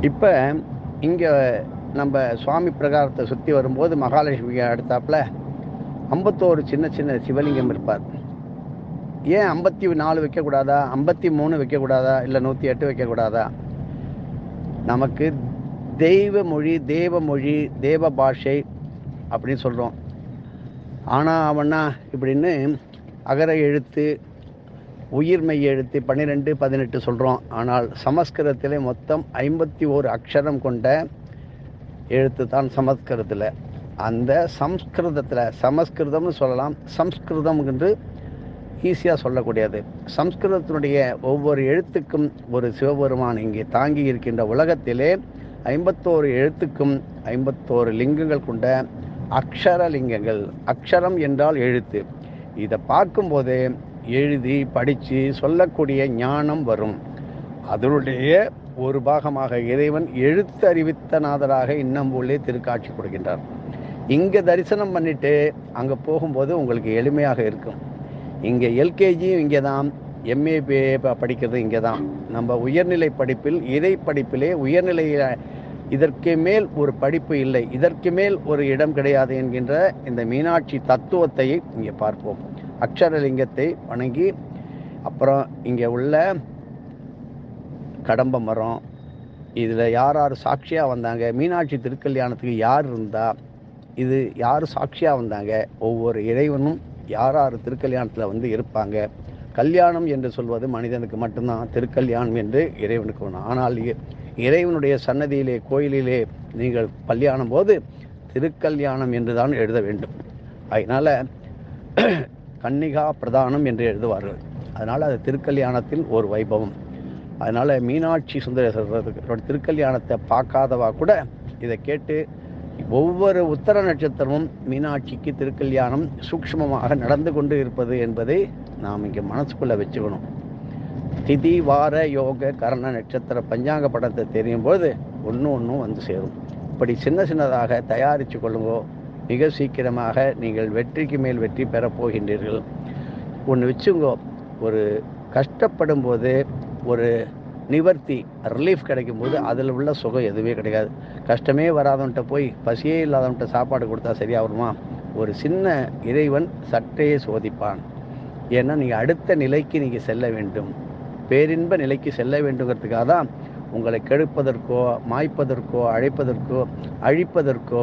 இப்போ இங்கே நம்ம சுவாமி பிரகாரத்தை சுற்றி வரும்போது மகாலட்சுமிக்கு அடுத்தாப்பில் ஐம்பத்தோரு சின்ன சின்ன சிவலிங்கம் இருப்பார். ஏன் ஐம்பத்தி நாலு வைக்கக்கூடாதா ஐம்பத்தி மூணு வைக்கக்கூடாதா இல்லை நூற்றி எட்டு வைக்கக்கூடாதா நமக்கு தெய்வ மொழி தேவ மொழி தேவ பாஷை அப்படின்னு சொல்கிறோம் ஆனால் அவனா இப்படின்னு அகர எழுத்து உயிர்மெய் எழுத்து பன்னிரெண்டு பதினெட்டு சொல்கிறோம் ஆனால் சமஸ்கிருதத்திலே மொத்தம் ஐம்பத்தி ஓரு அக்ஷரம் கொண்ட எழுத்து தான் சமஸ்கிருதத்தில். அந்த சம்ஸ்கிருதத்தில் சமஸ்கிருதம்னு சொல்லலாம் சம்ஸ்கிருதம் என்று ஈஸியாக சொல்லக்கூடியது. சம்ஸ்கிருதத்தினுடைய ஒவ்வொரு எழுத்துக்கும் ஒரு சிவபெருமான் இங்கே தாங்கி இருக்கின்ற உலகத்திலே ஐம்பத்தோரு எழுத்துக்கும் ஐம்பத்தோரு லிங்கங்கள் கொண்ட அக்ஷர லிங்கங்கள் அக்ஷரம் என்றால் எழுத்து. இதை பார்க்கும்போது எழுதி படித்து சொல்லக்கூடிய ஞானம் வரும். அதனுடைய ஒரு பாகமாக இறைவன் எழுத்தறிவித்த நாதராக நாதராக இன்னம்பூலே திருக்காட்சி கொடுக்கின்றார். இங்கே தரிசனம் பண்ணிட்டு அங்கே போகும்போது உங்களுக்கு எளிமையாக இருக்கும். இங்கே எல்கேஜியும் இங்கே தான் எம்ஏ படிக்கிறது இங்கே தான் நம்ம உயர்நிலை படிப்பில் இறை படிப்பிலே உயர்நிலையில் இதற்கு மேல் ஒரு படிப்பு இல்லை. இதற்கு மேல் ஒரு இடம் கிடையாது என்கின்ற இந்த மீனாட்சி தத்துவத்தை இங்கே பார்ப்போம். அக்ஷரலிங்கத்தை வணங்கி அப்புறம் இங்கே உள்ள கடம்ப மரம் இதில் யார் யார் சாட்சியாக வந்தாங்க? மீனாட்சி திருக்கல்யாணத்துக்கு யார் இருந்தா? இது யார் சாட்சியாக வந்தாங்க? ஒவ்வொரு இறைவனும் யார் யார் திருக்கல்யாணத்தில் வந்து இருப்பாங்க? கல்யாணம் என்று சொல்வது மனிதனுக்கு மட்டும்தான் திருக்கல்யாணம் என்று இறைவனுக்கு ஒன்று ஆனால் இறைவனுடைய சன்னதியிலே கோயிலிலே நீங்கள் கல்யாணம் போது திருக்கல்யாணம் என்று தான் எழுத வேண்டும். அதனால் கன்னிகா பிரதானம் என்று எழுதுவார்கள். அதனால் அது திருக்கல்யாணத்தில் ஒரு வைபவம். அதனால் மீனாட்சி சுந்தரேஸ்வரர் திருக்கல்யாணத்தை பார்க்காதவா கூட இதை கேட்டு ஒவ்வொரு உத்தர நட்சத்திரமும் மீனாட்சிக்கு திருக்கல்யாணம் சூக்ஷ்மமாக நடந்து கொண்டு இருப்பது என்பதை நாம் இங்கே மனசுக்குள்ளே வச்சுக்கணும். திதி வார யோக கரண நட்சத்திர பஞ்சாங்க படத்தை தெரியும் போது ஒன்று ஒன்றும் வந்து சேரும். இப்படி சின்ன சின்னதாக தயாரித்து கொள்ளுங்கோ மிக சீக்கிரமாக நீங்கள் வெற்றிக்கு மேல் வெற்றி பெறப் போகின்றீர்கள். ஒன்று வச்சுங்கோ ஒரு கஷ்டப்படும் போது ஒரு நிவர்த்தி ரிலீஃப் கிடைக்கும் போது அதில் உள்ள சுகம் எதுவுமே கிடைக்காது. கஷ்டமே வராதவன்ட்ட போய் பசியே இல்லாதவன்ட்ட சாப்பாடு கொடுத்தா சரியாக வருமா ஒரு சின்ன இறைவன் சற்றே சோதிப்பான். ஏன்னா நீங்கள் அடுத்த நிலைக்கு நீங்கள் செல்ல வேண்டும். பேரின்ப நிலைக்கு செல்ல வேண்டுங்கிறதுக்காக தான் உங்களை கெடுப்பதற்கோ மாய்ப்பதற்கோ அழைப்பதற்கோ அழிப்பதற்கோ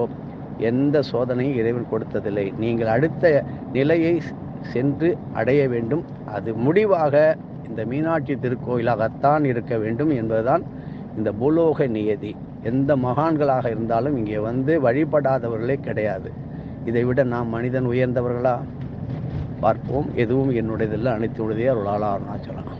எந்த சோதனையும் இறைவன் கொடுத்ததில்லை. நீங்கள் அடுத்த நிலையை சென்று அடைய வேண்டும். அது முடிவாக இந்த மீனாட்சி திருக்கோயிலாகத்தான் இருக்க வேண்டும் என்பதுதான் இந்த பூலோக நியதி. எந்த மகான்களாக இருந்தாலும் இங்கே வந்து வழிபடாதவர்களே கிடையாது. இதை விட நாம் மனிதன் உயர்ந்தவர்களா? பார்ப்போம். எதுவும் என்னுடையதில்லை. அனைத்து உடையதே அருளாளா அருணாச்சலம்.